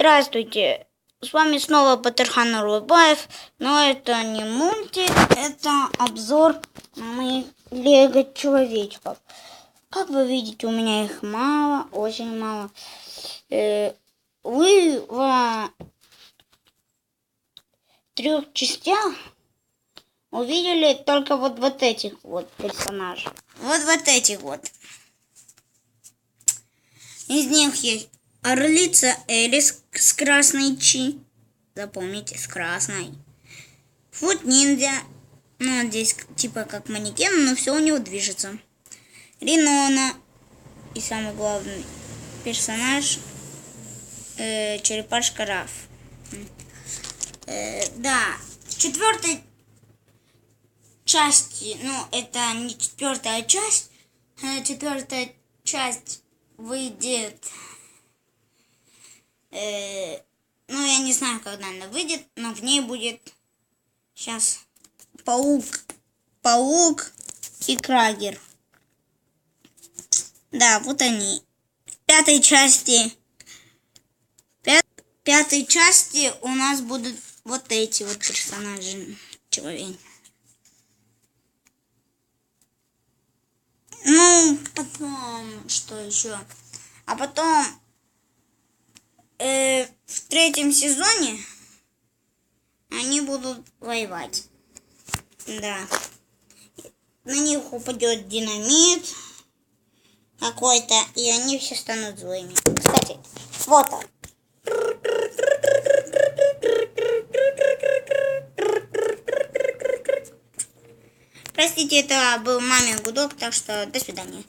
Здравствуйте, с вами снова Батырхан Нурлыбаев, но это не мультик, это обзор моих лего-человечков. Как вы видите, у меня их мало, очень мало. Э, Вы в трех частях увидели только вот, вот этих вот персонажей. Вот вот этих вот. Из них есть орлица Элис с красной Чи. Запомните, с красной. Фут ниндзя. Ну, здесь типа как манекен, но все у него движется. Ринона. И самый главный персонаж э, черепашка Раф. Э, да, четвертой части, ну, это не четвертая часть, э, четвертая часть выйдет, э, ну, я не знаю, когда она выйдет, но в ней будет сейчас паук, паук и крагер. Да, вот они. В пятой части, пят- пятой части у нас будут вот эти вот персонажи. Человек. Ну, потом, что еще? А потом в третьем сезоне они будут воевать. Да. На них упадет динамит какой-то, и они все станут злыми. Кстати, вот он. Простите, это был мамин гудок, так что до свидания.